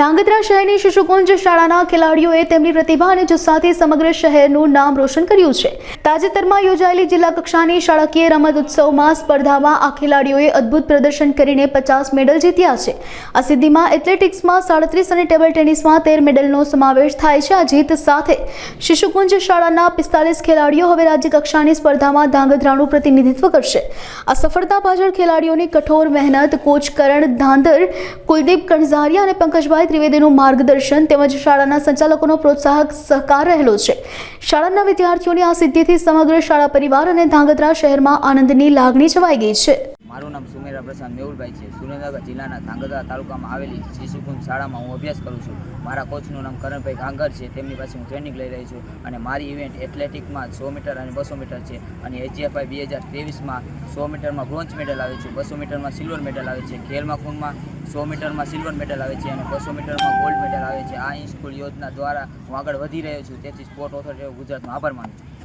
ધાંગધ્રા શહેરની શિશુકુંજ શાળાના ખેલાડીઓએ તેમની પ્રતિભા અને જુસ્સાથી સમગ્ર શહેરનું નામ રોશન કર્યું છે. તાજેતરમાં યોજાયેલી જિલ્લા કક્ષાની શાળાકીય રમત ઉત્સવમાં સ્પર્ધામાં આ ખેલાડીઓએ અદ્ભુત પ્રદર્શન કરીને પચાસ મેડલ જીત્યા છે. આ સિદ્ધિમાં એથ્લેટિક્સમાં સાડત્રીસ અને ટેબલ ટેનિસમાં તેર મેડલનો સમાવેશ થાય છે. આ જીત સાથે શિશુકુંજ શાળાના પિસ્તાલીસ ખેલાડીઓ હવે રાજ્ય કક્ષાની સ્પર્ધામાં ધાંગધ્રાનું પ્રતિનિધિત્વ કરશે. આ સફળતા પાછળ ખેલાડીઓની કઠોર મહેનત, કોચ કરણ ધાંધર, કુલદીપ કણઝારિયા અને પંકજભાઈ ત્રિવેદીનું માર્ગદર્શન તેમજ શાળાના સંચાલકોનો પ્રોત્સાહક સહકાર રહેલો છે. શાળાના વિદ્યાર્થીઓની આ સિદ્ધિથી સમગ્ર શાળા પરિવાર અને ધાંગધ્રા શહેરમાં આનંદની લાગણી છવાઈ ગઈ છે. નામ સુમેરા પ્રસાદ મેહુલભાઈ છે. સુરેન્દ્રનગર જિલ્લાના ધાંગધ્રા તાલુકામાં આવેલી શિશુકુંજ શાળામાં હું અભ્યાસ કરું છું. મારા કોચનું નામ કરણભાઈ ગાંગર છે. તેમની પાસે હું ટ્રેનિંગ લઈ રહી છું અને મારી ઇવેન્ટ એથ્લેટિકમાં સો મીટર અને બસો મીટર છે અને એચજીએફઆઈ બે હજાર ત્રેવીસમાં સો મીટરમાં બ્રોન્ઝ મેડલ આવે છે, બસો મીટરમાં સિલ્વર મેડલ આવે છે, ખેલમાં કુંડમાં સો મીટરમાં સિલ્વર મેડલ આવે છે અને બસો મીટરમાં ગોલ્ડ મેડલ આવે છે. આ સ્કૂલ યોજના દ્વારા હું આગળ વધી રહ્યો છું. તેથી સ્પોર્ટ ઓથોરિટી ગુજરાતમાં આભાર માનું છું.